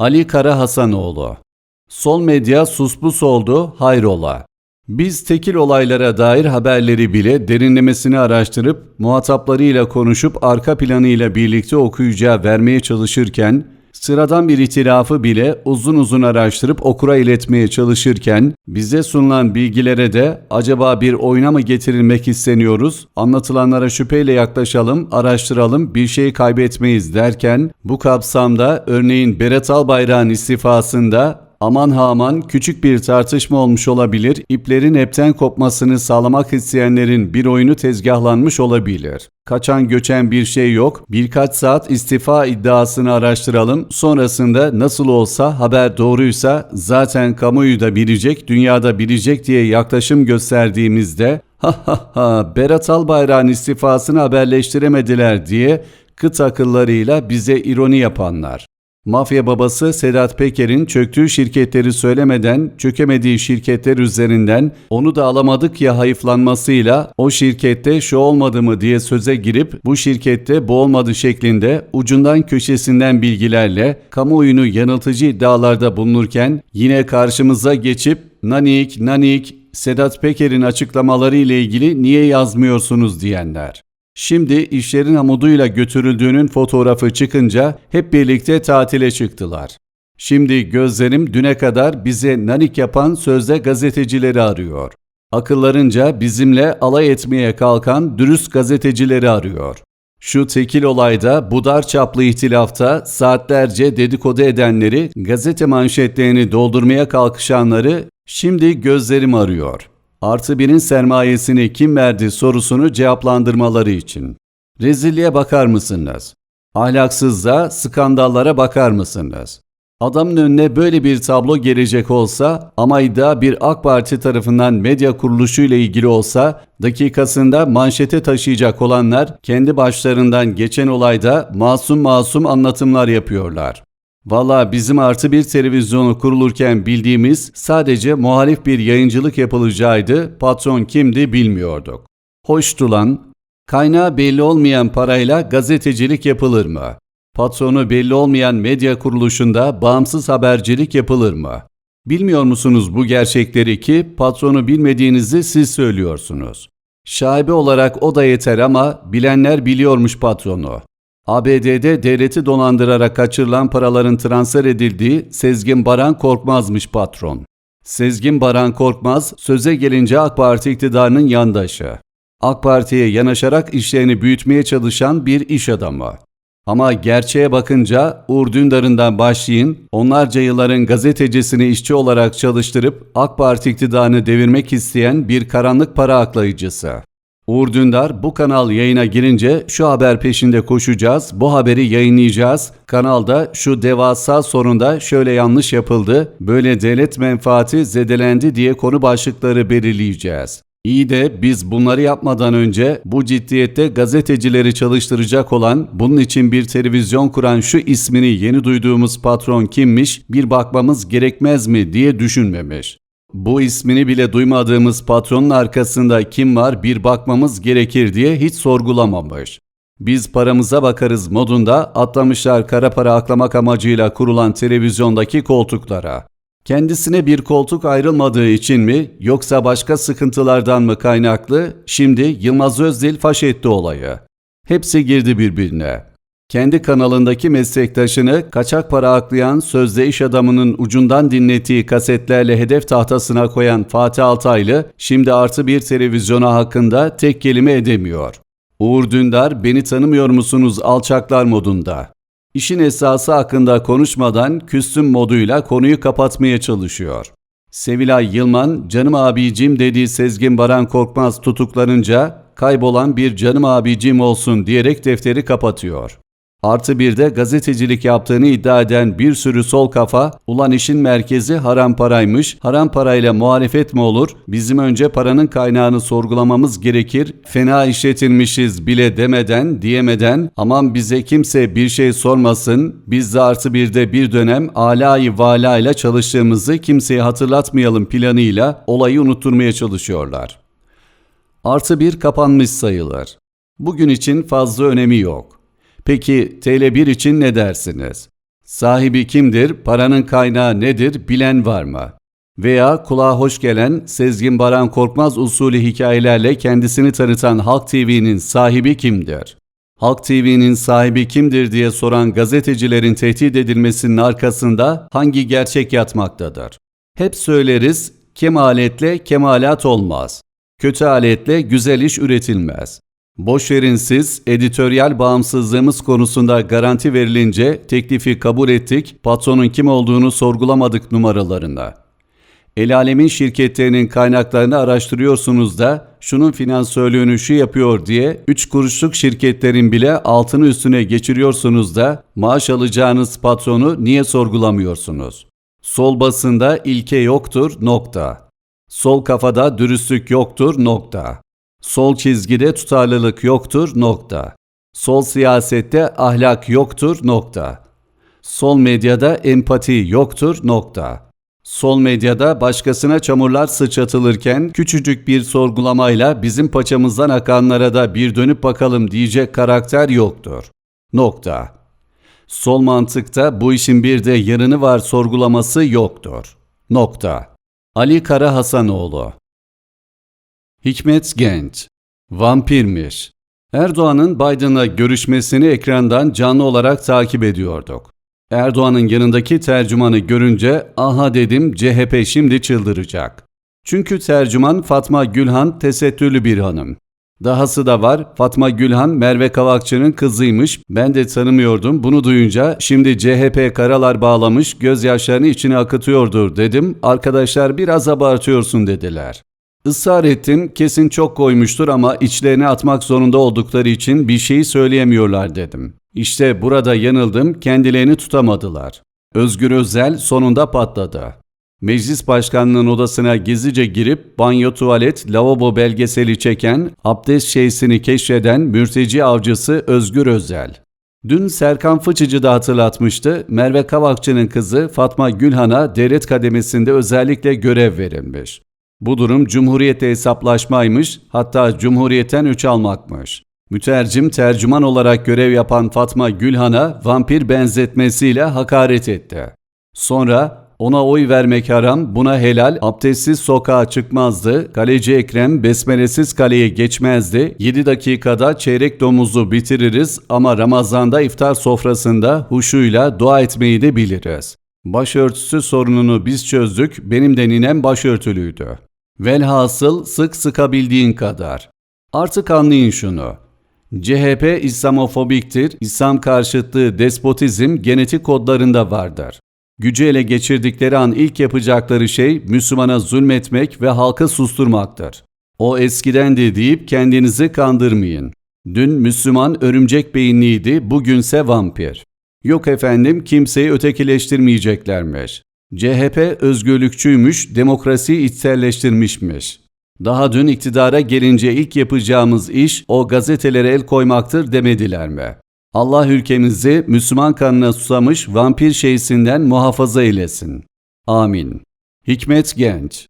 Ali Kara Hasanoğlu Sol medya suspus oldu, hayrola. Biz tekil olaylara dair haberleri bile derinlemesine araştırıp, muhataplarıyla konuşup arka planıyla birlikte okuyacağı vermeye çalışırken, sıradan bir itirafı bile uzun uzun araştırıp okura iletmeye çalışırken, bize sunulan bilgilere de acaba bir oyuna mı getirilmek isteniyoruz, anlatılanlara şüpheyle yaklaşalım, araştıralım, bir şey kaybetmeyiz derken, bu kapsamda örneğin Berat Albayrak'ın istifasında Aman ha aman küçük bir tartışma olmuş olabilir, iplerin hepten kopmasını sağlamak isteyenlerin bir oyunu tezgahlanmış olabilir. Kaçan göçen bir şey yok, birkaç saat istifa iddiasını araştıralım, sonrasında nasıl olsa haber doğruysa zaten kamuoyu da bilecek, dünyada bilecek diye yaklaşım gösterdiğimizde ha ha ha Berat Albayrak'ın istifasını haberleştiremediler diye kıt akıllarıyla bize ironi yapanlar. Mafya babası Sedat Peker'in çöktüğü şirketleri söylemeden çökemediği şirketler üzerinden onu da alamadık ya hayıflanmasıyla o şirkette şu olmadı mı diye söze girip bu şirkette bu olmadı şeklinde ucundan köşesinden bilgilerle kamuoyunu yanıltıcı iddialarda bulunurken yine karşımıza geçip nanik nanik Sedat Peker'in açıklamaları ile ilgili niye yazmıyorsunuz diyenler. Şimdi işlerin hamuduyla götürüldüğünün fotoğrafı çıkınca hep birlikte tatile çıktılar. Şimdi gözlerim düne kadar bize nanik yapan sözde gazetecileri arıyor. Akıllarınca bizimle alay etmeye kalkan dürüst gazetecileri arıyor. Şu tekil olayda bu dar çaplı ihtilafta saatlerce dedikodu edenleri, gazete manşetlerini doldurmaya kalkışanları şimdi gözlerim arıyor. Artı birin sermayesini kim verdi sorusunu cevaplandırmaları için. Rezilliğe bakar mısınız? Ahlaksızlığa, skandallara bakar mısınız? Adamın önüne böyle bir tablo gelecek olsa ama iddia bir AK Parti tarafından medya kuruluşu ile ilgili olsa dakikasında manşete taşıyacak olanlar kendi başlarından geçen olayda masum masum anlatımlar yapıyorlar. Valla bizim artı bir televizyonu kurulurken bildiğimiz sadece muhalif bir yayıncılık yapılacağıydı, patron kimdi bilmiyorduk. Hoştu lan. Kaynağı belli olmayan parayla gazetecilik yapılır mı? Patronu belli olmayan medya kuruluşunda bağımsız habercilik yapılır mı? Bilmiyor musunuz bu gerçekleri ki patronu bilmediğinizi siz söylüyorsunuz. Şaibe olarak o da yeter ama bilenler biliyormuş patronu. ABD'de devleti dolandırarak kaçırılan paraların transfer edildiği Sezgin Baran Korkmaz'mış patron. Sezgin Baran Korkmaz söze gelince AK Parti iktidarının yandaşı. AK Parti'ye yanaşarak işlerini büyütmeye çalışan bir iş adamı. Ama gerçeğe bakınca Uğur Dündar'ından başlayın, onlarca yılların gazetecisini işçi olarak çalıştırıp AK Parti iktidarını devirmek isteyen bir karanlık para aklayıcısı. Uğur Dündar bu kanal yayına girince şu haber peşinde koşacağız, bu haberi yayınlayacağız. Kanalda şu devasa sorunda şöyle yanlış yapıldı, böyle devlet menfaati zedelendi diye konu başlıkları belirleyeceğiz. İyi de biz bunları yapmadan önce bu ciddiyette gazetecileri çalıştıracak olan, bunun için bir televizyon kuran şu ismini yeni duyduğumuz patron kimmiş bir bakmamız gerekmez mi diye düşünmemiş. Bu ismini bile duymadığımız patronun arkasında kim var bir bakmamız gerekir diye hiç sorgulamamış. Biz paramıza bakarız modunda atlamışlar kara para aklamak amacıyla kurulan televizyondaki koltuklara. Kendisine bir koltuk ayrılmadığı için mi yoksa başka sıkıntılardan mı kaynaklı şimdi Yılmaz Özdil faş etti olayı. Hepsi girdi birbirine. Kendi kanalındaki meslektaşını kaçak para aklayan sözde iş adamının ucundan dinlettiği kasetlerle hedef tahtasına koyan Fatih Altaylı şimdi artı bir televizyona hakkında tek kelime edemiyor. Uğur Dündar beni tanımıyor musunuz alçaklar modunda. İşin esası hakkında konuşmadan küstüm moduyla konuyu kapatmaya çalışıyor. Sevilay Yılman, canım abicim dediği Sezgin Baran Korkmaz tutuklanınca kaybolan bir canım abicim olsun diyerek defteri kapatıyor. Artı bir de gazetecilik yaptığını iddia eden bir sürü sol kafa, ulan işin merkezi haram paraymış, haram parayla muhalefet mi olur, bizim önce paranın kaynağını sorgulamamız gerekir, fena işletilmişiz bile demeden, diyemeden, aman bize kimse bir şey sormasın, biz de artı bir de bir dönem alayı vala ile çalıştığımızı kimseye hatırlatmayalım planıyla olayı unutturmaya çalışıyorlar. Artı bir kapanmış sayılır. Bugün için fazla önemi yok. Peki TL1 için ne dersiniz? Sahibi kimdir, paranın kaynağı nedir bilen var mı? Veya kulağa hoş gelen Sezgin Baran Korkmaz usulü hikayelerle kendisini tanıtan Halk TV'nin sahibi kimdir? Halk TV'nin sahibi kimdir diye soran gazetecilerin tehdit edilmesinin arkasında hangi gerçek yatmaktadır? Hep söyleriz, kemaletle kemalat olmaz. Kötü aletle güzel iş üretilmez. Boş verin siz, editoryal bağımsızlığımız konusunda garanti verilince teklifi kabul ettik, patronun kim olduğunu sorgulamadık numaralarında. El alemin şirketlerinin kaynaklarını araştırıyorsunuz da şunun finansörlüğünü şu yapıyor diye 3 kuruşluk şirketlerin bile altını üstüne geçiriyorsunuz da maaş alacağınız patronu niye sorgulamıyorsunuz? Sol basında ilke yoktur nokta. Sol kafada dürüstlük yoktur nokta. Sol çizgide tutarlılık yoktur nokta. Sol siyasette ahlak yoktur nokta. Sol medyada empati yoktur nokta. Sol medyada başkasına çamurlar sıçratılırken küçücük bir sorgulamayla bizim paçamızdan akanlara da bir dönüp bakalım diyecek karakter yoktur. Nokta. Sol mantıkta bu işin bir de yarını var sorgulaması yoktur. Nokta. Ali Kara Hasanoğlu Hikmet Genç Vampirmiş Erdoğan'ın Biden'la görüşmesini ekrandan canlı olarak takip ediyorduk. Erdoğan'ın yanındaki tercümanı görünce aha dedim CHP şimdi çıldıracak. Çünkü tercüman Fatma Gülhan tesettürlü bir hanım. Dahası da var Fatma Gülhan Merve Kavakçı'nın kızıymış. Ben de tanımıyordum. Bunu duyunca şimdi CHP karalar bağlamış gözyaşlarını içine akıtıyordur dedim. Arkadaşlar biraz abartıyorsun dediler. Israr kesin çok koymuştur ama içlerine atmak zorunda oldukları için bir şeyi söyleyemiyorlar dedim. İşte burada yanıldım kendilerini tutamadılar. Özgür Özel sonunda patladı. Meclis Başkanlığı'nın odasına gizlice girip banyo tuvalet lavabo belgeseli çeken abdest şeysini keşfeden mürteci avcısı Özgür Özel. Dün Serkan Fıçıcı da hatırlatmıştı, Merve Kavakçı'nın kızı Fatma Gülhan'a devlet kademesinde özellikle görev verilmiş. Bu durum Cumhuriyete hesaplaşmaymış, hatta Cumhuriyeten üç almakmış. Mütercim tercüman olarak görev yapan Fatma Gülhan'a vampir benzetmesiyle hakaret etti. Sonra ona oy vermek haram, buna helal, abdestsiz sokağa çıkmazdı, kaleci Ekrem besmelesiz kaleye geçmezdi, 7 dakikada çeyrek domuzu bitiririz ama Ramazan'da iftar sofrasında huşuyla dua etmeyi de biliriz. Başörtüsü sorununu biz çözdük, benim de ninem başörtülüydü. Velhasıl sık sıkabildiğin kadar. Artık anlayın şunu. CHP İslamofobiktir, İslam karşıtlığı despotizm genetik kodlarında vardır. Gücü ele geçirdikleri an ilk yapacakları şey Müslümana zulmetmek ve halkı susturmaktır. O eskiden de deyip kendinizi kandırmayın. Dün Müslüman örümcek beyinliydi, bugünse vampir. Yok efendim kimseyi ötekileştirmeyeceklermiş. CHP özgürlükçüymüş, demokrasiyi içselleştirmişmiş. Daha dün iktidara gelince ilk yapacağımız iş o gazetelere el koymaktır demediler mi? Allah ülkemizi Müslüman kanına susamış vampir şeysinden muhafaza eylesin. Amin. Hikmet Genç